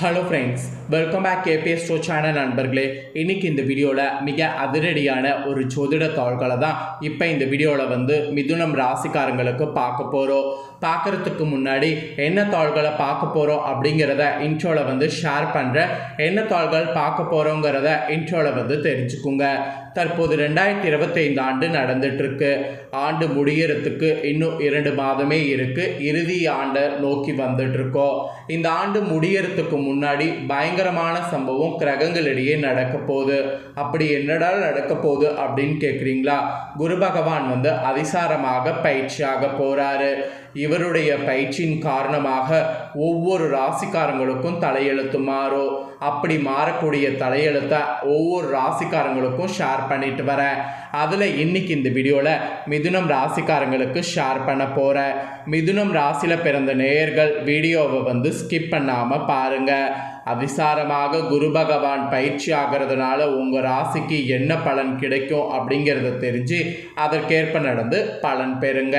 Hello friends welcome back K P S show channel நண்பர்களே. இன்னைக்கு இந்த வீடியோவில் மிக அதிரடியான ஒரு ஜோதிட தாள்களை தான் இப்போ இந்த வீடியோவில் வந்து மிதுனம் ராசிக்காரங்களுக்கு பார்க்க போகிறோம் பார்க்குறதுக்கு முன்னாடி என்ன தாள்களை பார்க்க போகிறோம் அப்படிங்கிறத இன்ட்ரோவில் வந்து ஷேர் பண்ணுறேன் என்ன தாள்கள் பார்க்க போகிறோங்கிறத இன்ட்ரோவில் வந்து தெரிஞ்சுக்குங்க. தற்போது ரெண்டாயிரத்தி இருபத்தைந்து ஆண்டு நடந்துட்டுருக்கு. ஆண்டு முடியறதுக்கு இன்னும் இரண்டு மாதமே இருக்குது இறுதி ஆண்டை நோக்கி வந்துட்டுருக்கோம். இந்த ஆண்டு முடியறதுக்கு முன்னாடி பயங்கரமான சம்பவம் கிரகங்களிடையே நடக்க போகுது. அப்படி என்னடா நடக்க போகுது அப்படின்னு கேட்குறீங்களா குரு பகவான் வந்து அதிசாரமாக பயிற்சியாக போகிறாரு இவருடைய பயிற்சியின் காரணமாக ஒவ்வொரு ராசிக்காரங்களுக்கும் தலையெழுத்து மாறும். அப்படி மாறக்கூடிய தலையெழுத்தை ஒவ்வொரு ராசிக்காரங்களுக்கும் ஷேர் பண்ணிட்டு வரேன். அதில் இன்னைக்கு இந்த வீடியோவில் மிதுனம் ராசிக்காரங்களுக்கு ஷேர் பண்ண போகிறேன் மிதுனம் ராசியில் பிறந்த நேயர்கள் வீடியோவை வந்து ஸ்கிப் பண்ணாமல் பாருங்கள் அதிசாரமாக குரு பகவான் பயிற்சி ஆகிறதுனால உங்கள் ராசிக்கு என்ன பலன் கிடைக்கும் அப்படிங்கிறத தெரிஞ்சு அதற்கேற்ப நடந்து பலன் பெறுங்க.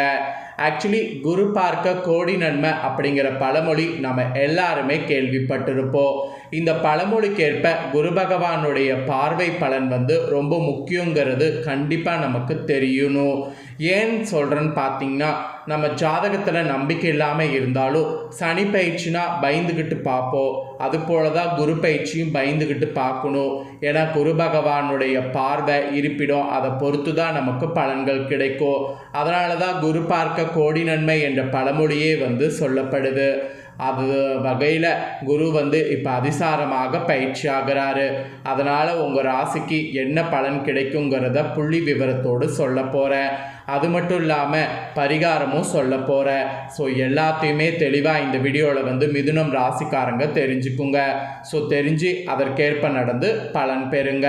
ஆக்சுவலி குரு பார்க்க கோடி நன்மை அப்படிங்கிற பழமொழி நம்ம எல்லாருமே கேள்விப்பட்டிருப்போம். இந்த பழமொழிக்கேற்ப குரு பகவானுடைய பார்வை பலன் வந்து ரொம்ப முக்கியங்கிறது கண்டிப்பாக நமக்கு தெரியணும். ஏன் சொல்கிறேன்னு பார்த்தீங்கன்னா நம்ம ஜாதகத்தில் நம்பிக்கை இல்லாமல் இருந்தாலும் சனி பயிற்சினா பயந்துக்கிட்டு பார்ப்போம். அது போல தான் குரு பயிற்சியும் பயந்துக்கிட்டு பார்க்கணும். ஏன்னா குரு பகவானுடைய பார்வை இருப்பிடம் அதை பொறுத்து தான் நமக்கு பலன்கள் கிடைக்கும். அதனால தான் குரு பார்க்க கோடி நன்மை என்ற பழமொழியே வந்து சொல்லப்படுது. வகையில் குரு வந்து இப்போ அதிசாரமாக பயிற்சி ஆகிறாரு அதனால் உங்கள் ராசிக்கு என்ன பலன் கிடைக்குங்கிறத புள்ளி விவரத்தோடு சொல்ல போகிறேன் அது மட்டும் இல்லாமல் பரிகாரமும் சொல்ல போகிறேன் ஸோ எல்லாத்தையுமே தெளிவாக இந்த வீடியோவில் வந்து மிதுனம் ராசிக்காரங்க தெரிஞ்சுக்குங்க. ஸோ தெரிஞ்சு அதற்கேற்ப நடந்து பலன் பெறுங்க.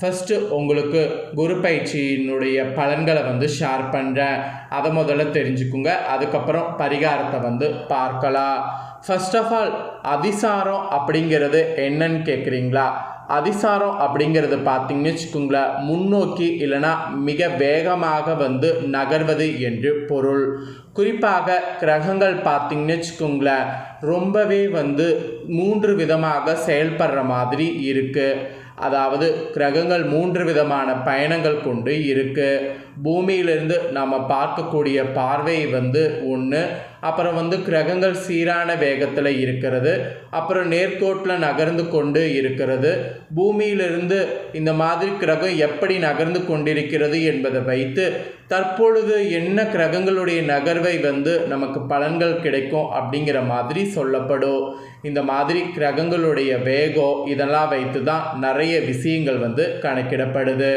ஃபஸ்ட்டு உங்களுக்கு குரு பயிற்சியினுடைய பலன்களை வந்து ஷேர் பண்ணுறேன் அதை முதல்ல தெரிஞ்சுக்குங்க. அதுக்கப்புறம் பரிகாரத்தை வந்து பார்க்கலாம். ஃபர்ஸ்ட் ஆஃப் ஆல் அதிசாரம் அப்படிங்கிறது என்னன்னு கேட்குறீங்களா அதிசாரம் அப்படிங்கிறது பார்த்தீங்கன்னு வச்சுக்கோங்களேன் முன்னோக்கி இல்லைனா மிக வேகமாக வந்து நகர்வது என்று பொருள். குறிப்பாக கிரகங்கள் பார்த்தீங்கன்னு வச்சுக்கோங்களேன் ரொம்பவே வந்து மூன்று விதமாக செயல்படுற மாதிரி இருக்குது அதாவது கிரகங்கள் மூன்று விதமான பயணங்கள் கொண்டு இருக்குது பூமியிலிருந்து நம்ம பார்க்கக்கூடிய பார்வை வந்து ஒன்று அப்புறம் வந்து கிரகங்கள் சீரான வேகத்தில் இருக்கிறது. அப்புறம் நேர்கோட்டில் நகர்ந்து கொண்டு இருக்கிறது. பூமியிலிருந்து இந்த மாதிரி கிரகம் எப்படி நகர்ந்து கொண்டிருக்கிறது என்பதை வைத்து தற்பொழுது என்ன கிரகங்களுடைய நகர்வை வந்து நமக்கு பலன்கள் கிடைக்கும் அப்படிங்கிற மாதிரி சொல்லப்படும். இந்த மாதிரி கிரகங்களுடைய வேகம் இதெல்லாம் வைத்து தான் நிறைய விஷயங்கள் வந்து கணக்கிடப்படுது.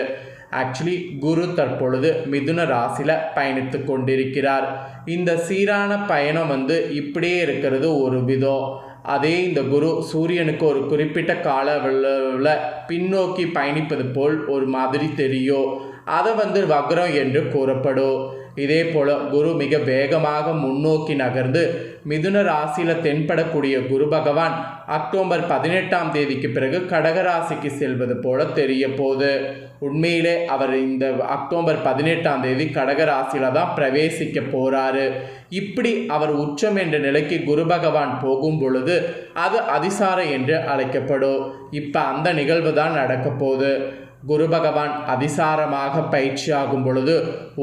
ஆக்சுவலி குரு தற்பொழுது மிதுன ராசியில் பயணித்து கொண்டிருக்கிறார். இந்த சீரான பயணம் வந்து இப்படியே இருக்கிறது ஒரு விதம். அதே இந்த குரு சூரியனுக்கு ஒரு குறிப்பிட்ட கால அளவில் பின்னோக்கி பயணிப்பது போல் ஒரு மாதிரி தெரியும். அதை வந்து வக்ரம் என்று கூறப்படும். இதே போல குரு மிக வேகமாக முன்னோக்கி நகர்ந்து மிதுன ராசியில் தென்படக்கூடிய குரு பகவான் அக்டோபர் பதினெட்டாம் தேதிக்கு பிறகு கடகராசிக்கு செல்வது போல தெரிய போகுது. உண்மையிலே அவர் இந்த அக்டோபர் பதினெட்டாம் தேதி கடகராசியில் தான் பிரவேசிக்க போகிறாரு இப்படி அவர் உச்சம் என்ற நிலைக்கு குரு பகவான் போகும் பொழுது அது அதிசார என்று அழைக்கப்படும். இப்போ அந்த நிகழ்வு தான் நடக்க போகுது. குரு பகவான் அதிசாரமாக பயிற்சியாகும் பொழுது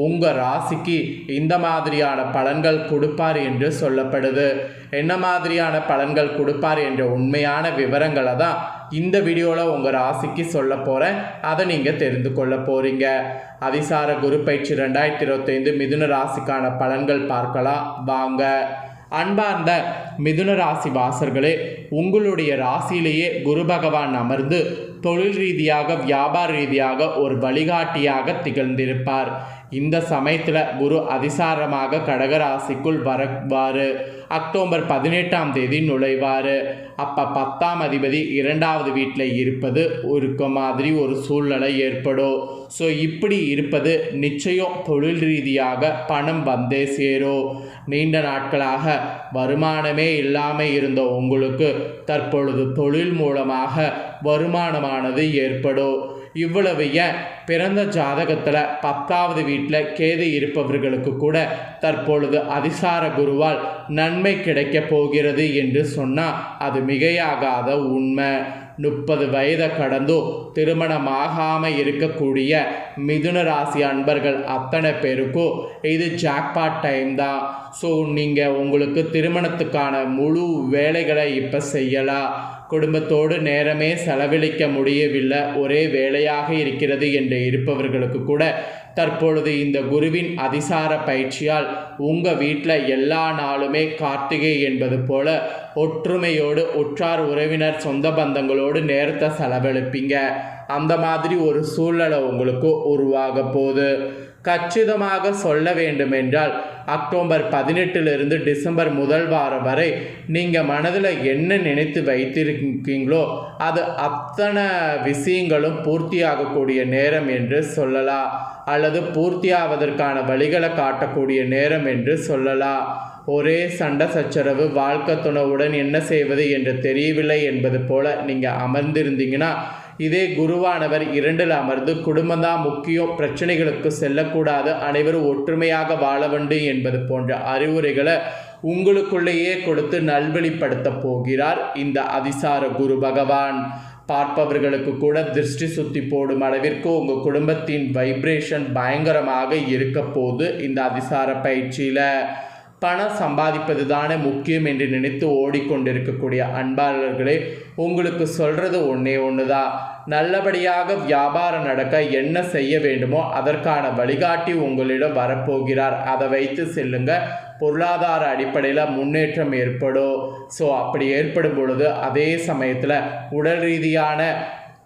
உங்கள் ராசிக்கு இந்த மாதிரியான பலன்கள் கொடுப்பார் என்று சொல்லப்படுது. என்ன மாதிரியான பலன்கள் கொடுப்பார் என்ற உண்மையான விவரங்களை தான் இந்த வீடியோவில் உங்கள் ராசிக்கு சொல்ல போகிறேன் அதை நீங்கள் தெரிந்து கொள்ள போகிறீங்க அதிசார குரு பயிற்சி ரெண்டாயிரத்தி இருபத்தைந்து மிதுன ராசிக்கான பலன்கள் பார்க்கலாம். வாங்க. அன்பார்ந்த மிதுன ராசி வாசர்களே உங்களுடைய ராசியிலேயே குரு பகவான் அமர்ந்து தொழில் ரீதியாக வியாபார ரீதியாக ஒரு வழிகாட்டியாக திகழ்ந்திருப்பார். இந்த சமயத்தில் குரு அதிசாரமாக கடகராசிக்குள் வரவார் அக்டோபர் பதினெட்டாம் தேதி நுழைவார் அப்போ பத்தாம் அதிபதி இரண்டாவது வீட்டில் இருப்பது இருக்க மாதிரி ஒரு சூழ்நிலை ஏற்படும். ஸோ இப்படி இருப்பது நிச்சயம் தொழில் ரீதியாக பணம் வந்தே சேரும் நீண்ட நாட்களாக வருமானமே இல்லாமல் இருந்த உங்களுக்கு தற்பொழுது தொழில் மூலமாக வருமானமானது ஏற்படும். இவ்வளவு ஏன் பிறந்த ஜாதகத்தில் பத்தாவது வீட்டில் கேது இருப்பவர்களுக்கு கூட தற்பொழுது அதிசார குருவால் நன்மை கிடைக்கப் போகிறது என்று சொன்னால் அது மிகையாகாத உண்மை. முப்பது வயதை கடந்தோ திருமணமாகாமல் இருக்கக்கூடிய மிதுன ராசி அன்பர்கள் அத்தனை பேருக்கும் இது ஜாக்பாட் டைம் தான். ஸோ நீங்கள் உங்களுக்கு திருமணத்துக்கான முழு வேலைகளை இப்போ செய்யலாம். குடும்பத்தோடு நேரமே செலவழிக்க முடியவில்லை. ஒரே வேலையாக இருக்கிறது என்று இருப்பவர்களுக்கு கூட தற்பொழுது இந்த குருவின் அதிசார பயிற்சியால் உங்கள் வீட்டில் எல்லா நாளுமே கார்த்திகை என்பது போல ஒற்றுமையோடு உற்றார் உறவினர் சொந்த பந்தங்களோடு நேரத்தை செலவழிப்பீங்க. அந்த மாதிரி ஒரு சூழ்நிலை உங்களுக்கு உருவாக போகுது. கச்சிதமாக சொல்ல வேண்டுமென்றால் அக்டோபர் பதினெட்டிலிருந்து டிசம்பர் முதல் வாரம் வரை நீங்கள் மனதில் என்ன நினைத்து வைத்திருக்கீங்களோ அது அத்தனை விஷயங்களும் பூர்த்தியாகக்கூடிய நேரம் என்று சொல்லலாம். அல்லது பூர்த்தியாவதற்கான வழிகளை காட்டக்கூடிய நேரம் என்று சொல்லலாம் ஒரே சண்டை சச்சரவு வாழ்க்கை துணவுடன் என்ன செய்வது என்று தெரியவில்லை என்பது போல நீங்கள் அமர்ந்திருந்தீங்கன்னா இதே குருவானவர் இரண்டில் அமர்ந்து குடும்பம்தான் முக்கியம் பிரச்சனைகளுக்கு செல்லக்கூடாது அனைவரும் ஒற்றுமையாக வாழ வேண்டும் என்பது போன்ற அறிவுரைகளை உங்களுக்குள்ளேயே கொடுத்து நல்வழிப்படுத்த போகிறார் இந்த அதிசார குரு பகவான். பார்ப்பவர்களுக்கு கூட திருஷ்டி சுத்தி போடும் அளவிற்கு உங்கள் குடும்பத்தின் வைப்ரேஷன் பயங்கரமாக இருக்க போது இந்த அதிசார பயிற்சியில் பணம் சம்பாதிப்பது தானே முக்கியம் என்று நினைத்து ஓடிக்கொண்டிருக்கக்கூடிய அன்பாளர்களே உங்களுக்கு சொல்கிறது ஒன்றே ஒன்று தான் நல்லபடியாக வியாபாரம் நடக்க என்ன செய்ய வேண்டுமோ அதற்கான வழிகாட்டி உங்களிடம் வரப்போகிறார். அதை வைத்து செல்லுங்க. பொருளாதார அடிப்படையில் முன்னேற்றம் ஏற்படும். ஸோ அப்படி ஏற்படும் பொழுது அதே சமயத்தில் உடல் ரீதியான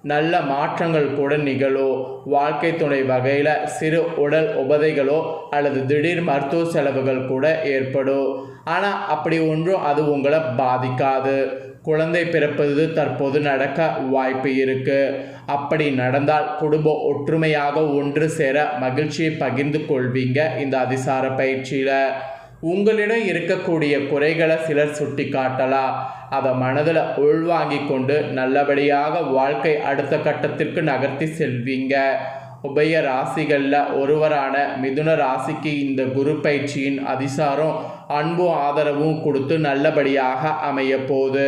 நல்ல மாற்றங்கள் கூட நிகழும் வாழ்க்கை துணை வகையில் சிறு உடல் உபதைகளோ அல்லது திடீர் மருத்துவ செலவுகள் கூட ஏற்படும் ஆனால் அப்படி ஒன்றும் அது உங்களை பாதிக்காது. குழந்தை பிறப்பது தற்போது நடக்க வாய்ப்பு இருக்கு. அப்படி நடந்தால் குடும்பம் ஒற்றுமையாக ஒன்று சேர மகிழ்ச்சியை பகிர்ந்து கொள்வீங்க இந்த அதிசார பயிற்சியில். உங்களிடம் இருக்கக்கூடிய குறைகளை சிலர் சுட்டி காட்டலாம் அதை மனதில் உள்வாங்கி கொண்டு நல்லபடியாக வாழ்க்கை அடுத்த கட்டத்திற்கு நகர்த்தி செல்வீங்க. உபய ராசிகளில் ஒருவரான மிதுன ராசிக்கு இந்த குரு பயிற்சியின் அதிசாரம் அன்பும் ஆதரவும் கொடுத்து நல்லபடியாக அமைய போகுது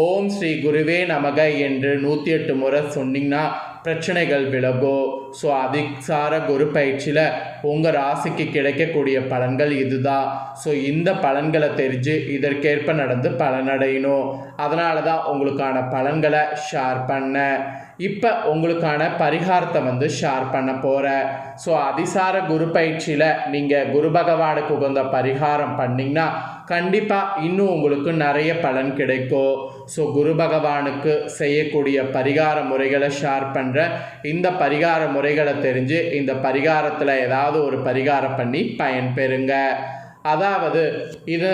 ஓம் ஸ்ரீ குருவே நமக என்று நூற்றி எட்டு முறை சொன்னீங்கன்னா பிரச்சனைகள் விலகும். ஸோ அதிசார குரு பயிற்சியில் உங்கள் ராசிக்கு கிடைக்கக்கூடிய பலன்கள் இதுதான் ஸோ இந்த பலன்களை தெரிஞ்சு இதற்கேற்ப நடந்து பலனடையணும். அதனால தான் உங்களுக்கான பலன்களை ஷேர் பண்ணேன் இப்போ உங்களுக்கான பரிகாரத்தை வந்து ஷேர் பண்ண போகிறேன் ஸோ அதிசார குரு பயிற்சியில் நீங்கள் குரு பகவானுக்கு உகந்த பரிகாரம் பண்ணிங்கன்னா கண்டிப்பாக இன்னும் உங்களுக்கு நிறைய பலன் கிடைக்கும். ஸோ குரு பகவானுக்கு செய்யக்கூடிய பரிகார முறைகளை ஷேர் பண்ணுற இந்த பரிகார முறைகளை தெரிஞ்சு இந்த பரிகாரத்தில் ஏதாவது ஒரு பரிகாரம் பண்ணி பயன்பெறுங்க. அதாவது இதை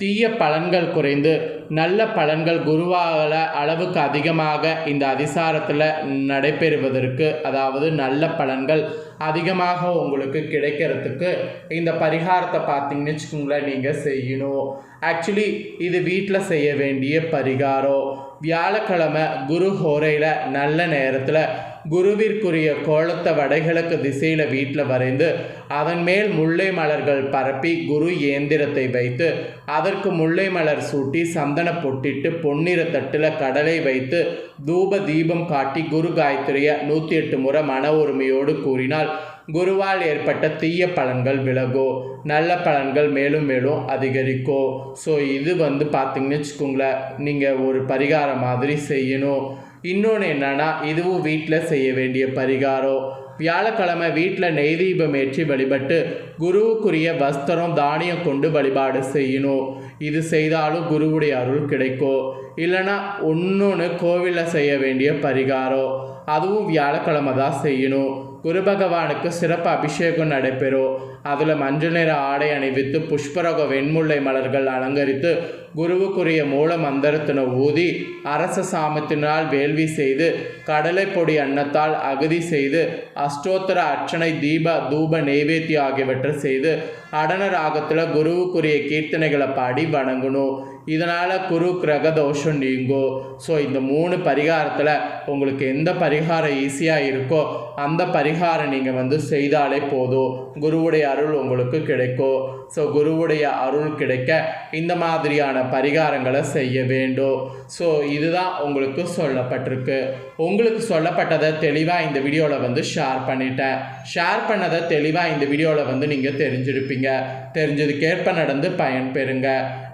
தீய பலன்கள் குறைந்து நல்ல பலன்கள் குருவாகல அளவுக்கு அதிகமாக இந்த அதிசாரத்தில் நடைபெறுவதற்கு அதாவது நல்ல பலன்கள் அதிகமாக உங்களுக்கு கிடைக்கிறதுக்கு இந்த பரிகாரத்தை பார்த்தீங்கன்னு வச்சுக்கோங்களேன் நீங்கள் செய்யணும். ஆக்சுவலி இது வீட்டில் செய்ய வேண்டிய பரிகாரம். வியாழக்கிழமை குரு ஹோரையில் நல்ல நேரத்தில் குருவிற்குரிய கோலத்தை வடகிழக்கு திசையில் வீட்டில் வரைந்து அதன் மேல் முல்லை மலர்கள் பரப்பி குரு இயந்திரத்தை வைத்து அதற்கு முல்லை மலர் சூட்டி சந்தன பொட்டிட்டு பொன்னிற தட்டில் கடலை வைத்து தூப தீபம் காட்டி குரு காயத்ரியை நூற்றி எட்டு முறை மன உரிமையோடு கூறினால் குருவால் ஏற்பட்ட தீய பலன்கள் விலகோ நல்ல பலன்கள் மேலும் மேலும் அதிகரிக்கோ. ஸோ இது வந்து பார்த்திங்கன்னு வச்சுக்கோங்களேன் நீங்கள் ஒரு பரிகாரம் மாதிரி செய்யணும். இன்னொன்று என்னன்னா இதுவும் வீட்டில் செய்ய வேண்டிய பரிகாரம். வியாழக்கிழமை வீட்டில் நெய் தீபம் ஏற்றி வழிபட்டு குருவுக்குரிய வஸ்திரம் தானியம் கொண்டு வழிபாடு செய்யணும். இது செய்தாலும் குருவுடைய அருள் கிடைக்கும். இல்லைன்னா ஒன்று கோவிலில் செய்ய வேண்டிய பரிகாரம். அதுவும் வியாழக்கிழமை தான் செய்யணும். குரு பகவானுக்கு சிறப்பு அபிஷேகம் நடைபெறும். அதில் மஞ்சள் நிற ஆடை அணிவித்து புஷ்பரக வெண்முல்லை மலர்கள் அலங்கரித்து குருவுக்குரிய மூல மந்திரத்தின ஊதி அரச சாமத்தினால் வேள்வி செய்து கடலை பொடி அன்னத்தால் அகதி செய்து அஷ்டோத்தர அர்ச்சனை தீப தூப நெய்வேத்தியம் ஆகியவற்றை செய்து அடன ராகத்தில் குருவுக்குரிய கீர்த்தனைகளை பாடி வணங்கணும் இதனால் குரு கிரக தோஷம் நீங்கும் ஸோ இந்த மூணு பரிகாரத்தில் உங்களுக்கு எந்த பரிகாரம் ஈஸியாக இருக்கோ அந்த பரிகாரம் நீங்கள் வந்து செய்தாலே போதும். குருவுடைய அருள் உங்களுக்கு கிடைக்கும் ஸோ குருவுடைய அருள் கிடைக்க இந்த மாதிரியான பரிகாரங்களை செய்ய வேண்டும் ஸோ இதுதான் உங்களுக்கு சொல்லப்பட்டிருக்கு. உங்களுக்கு சொல்லப்பட்டதை தெளிவாக இந்த வீடியோவில் வந்து ஷேர் பண்ணிட்டேன். ஷேர் பண்ணதை தெளிவாக இந்த வீடியோவில் வந்து நீங்கள் தெரிஞ்சிருப்பீங்க. தெரிஞ்சதுக்கேற்ப நடந்து பயன்பெறுங்க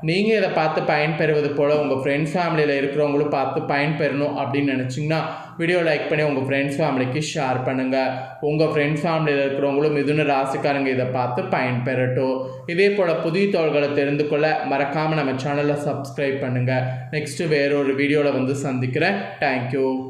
நீங்கள் இதை பார்த்து பயன்பெறுவது போல் உங்கள் ஃப்ரெண்ட்ஸ் ஃபேமிலியில் இருக்கிறவங்களும் பார்த்து பயன்பெறணும் அப்படின்னு நினச்சிங்கன்னா வீடியோ லைக் பண்ணி உங்கள் ஃப்ரெண்ட்ஸ் ஃபேமிலிக்கு ஷேர் பண்ணுங்கள் உங்கள் ஃப்ரெண்ட்ஸ் ஃபேமிலியில் இருக்கிறவங்களும் மிதுன ராசிக்காரங்க இதை பார்த்து பயன்பெறட்டும் இதே போல் புதிய தோள்களை தெரிந்து கொள்ள மறக்காமல் நம்ம சேனலை சப்ஸ்கிரைப் பண்ணுங்கள் நெக்ஸ்ட்டு வேறொரு வீடியோவில் வந்து சந்திக்கிறேன். தேங்க்யூ